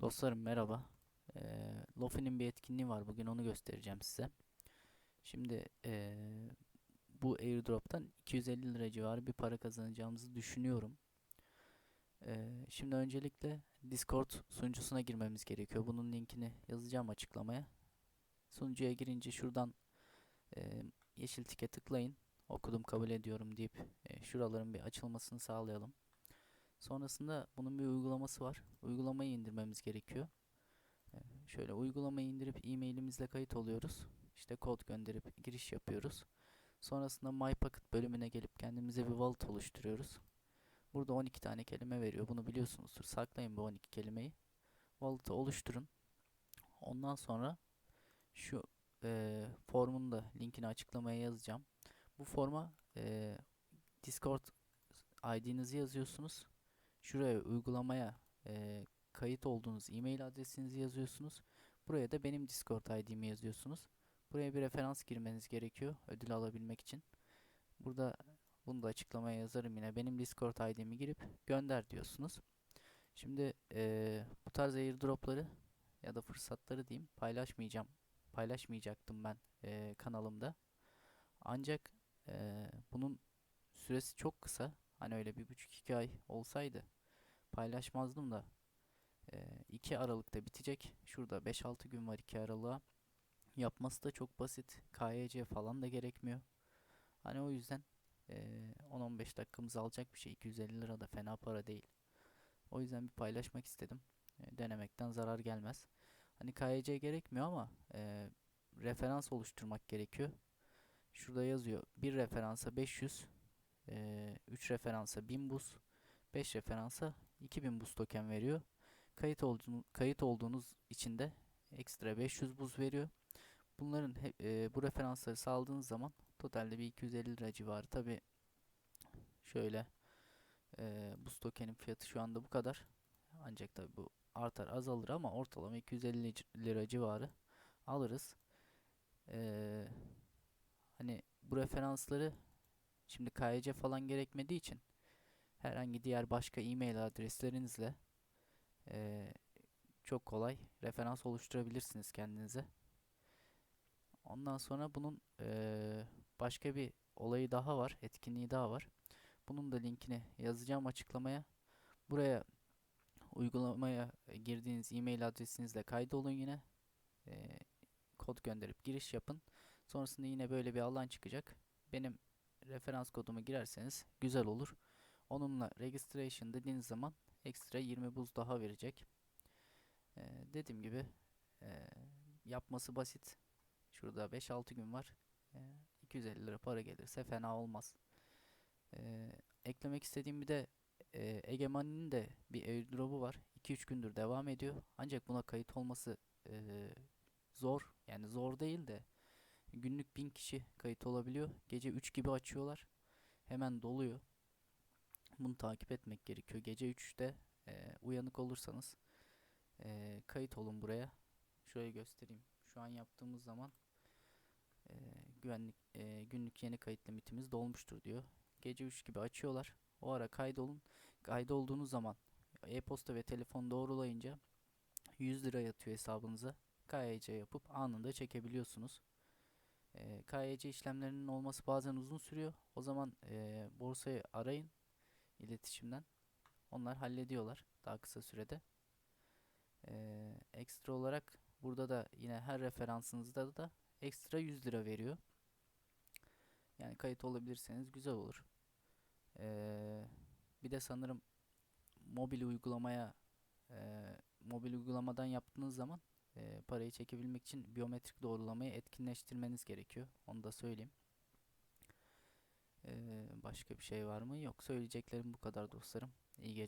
Dostlarım merhaba. Ee, Lofi'nin bir etkinliği var. Bugün onu göstereceğim size. Şimdi ee, bu airdrop'tan 250 lira civarı bir para kazanacağımızı düşünüyorum. Ee, şimdi öncelikle Discord sunucusuna girmemiz gerekiyor. Bunun linkini yazacağım açıklamaya. Sunucuya girince şuradan ee, yeşil tike tıklayın. Okudum kabul ediyorum deyip ee, şuraların bir açılmasını sağlayalım. Sonrasında bunun bir uygulaması var. Uygulamayı indirmemiz gerekiyor. Ee, Şöyle uygulamayı indirip e-mailimizle kayıt oluyoruz. İşte kod gönderip giriş yapıyoruz. Sonrasında My Pocket bölümüne gelip kendimize bir wallet oluşturuyoruz. Burada 12 tane kelime veriyor. Bunu biliyorsunuzdur. Saklayın bu 12 kelimeyi. Wallet'ı oluşturun. Ondan sonra şu e, formun da linkini açıklamaya yazacağım. Bu forma e, Discord ID'nizi yazıyorsunuz. Şuraya uygulamaya e, kayıt olduğunuz e-mail adresinizi yazıyorsunuz. Buraya da benim Discord ID'mi yazıyorsunuz. Buraya bir referans girmeniz gerekiyor ödül alabilmek için. Burada bunu da açıklamaya yazarım yine. Benim Discord ID'mi girip gönder diyorsunuz. Şimdi e, bu tarz airdropları ya da fırsatları diyeyim paylaşmayacağım. Paylaşmayacaktım ben e, kanalımda. Ancak e, bunun süresi çok kısa. Hani öyle bir buçuk iki ay olsaydı paylaşmazdım da e, 2 Aralık'ta bitecek. Şurada 5-6 gün var 2 Aralık'a. Yapması da çok basit. KYC falan da gerekmiyor. Hani o yüzden e, 10-15 dakikamızı alacak bir şey. 250 lira da fena para değil. O yüzden bir paylaşmak istedim. E, denemekten zarar gelmez. Hani KYC gerekmiyor ama e, referans oluşturmak gerekiyor. Şurada yazıyor. Bir referansa 500, 3 referansa 1000 buz, 5 referansa 2000 buz token veriyor. Kayıt olduğunuz, kayıt olduğunuz için de ekstra 500 buz veriyor. Bunların e, bu referansları sağladığınız zaman totalde bir 250 lira civarı. Tabi şöyle e, buz tokenin fiyatı şu anda bu kadar. Ancak tabi bu artar azalır ama ortalama 250 ci- lira civarı alırız. E, hani bu referansları şimdi KYC falan gerekmediği için herhangi diğer başka e-mail adreslerinizle eee, çok kolay referans oluşturabilirsiniz kendinize. Ondan sonra bunun eee, başka bir olayı daha var, etkinliği daha var. Bunun da linkini yazacağım açıklamaya. Buraya uygulamaya girdiğiniz e-mail adresinizle kaydolun yine. Eee, kod gönderip giriş yapın. Sonrasında yine böyle bir alan çıkacak. Benim referans kodumu girerseniz güzel olur. Onunla registration dediğiniz zaman ekstra 20 buz daha verecek. Ee, dediğim gibi ee, yapması basit. Şurada 5-6 gün var. Ee, 250 lira para gelirse fena olmaz. Ee, eklemek istediğim bir de ee, Egemon'un de bir airdrop'u var. 2-3 gündür devam ediyor. Ancak buna kayıt olması ee, zor. Yani zor değil de günlük 1000 kişi kayıt olabiliyor. Gece 3 gibi açıyorlar. Hemen doluyor. Bunu takip etmek gerekiyor. Gece 3'te e, uyanık olursanız e, kayıt olun buraya. Şöyle göstereyim. Şu an yaptığımız zaman e, güvenlik e, günlük yeni kayıt limitimiz dolmuştur diyor. Gece 3 gibi açıyorlar. O ara kaydolun. Kaydolduğunuz zaman e-posta ve telefon doğrulayınca 100 lira yatıyor hesabınıza. KYC yapıp anında çekebiliyorsunuz. E, KYC işlemlerinin olması bazen uzun sürüyor. O zaman e, borsayı arayın iletişimden. Onlar hallediyorlar daha kısa sürede. Ee, ekstra olarak burada da yine her referansınızda da ekstra 100 lira veriyor. Yani kayıt olabilirseniz güzel olur. Ee, bir de sanırım mobil uygulamaya e, mobil uygulamadan yaptığınız zaman e, parayı çekebilmek için biyometrik doğrulamayı etkinleştirmeniz gerekiyor. Onu da söyleyeyim. Başka bir şey var mı? Yok. Söyleyeceklerim bu kadar dostlarım. İyi geceler.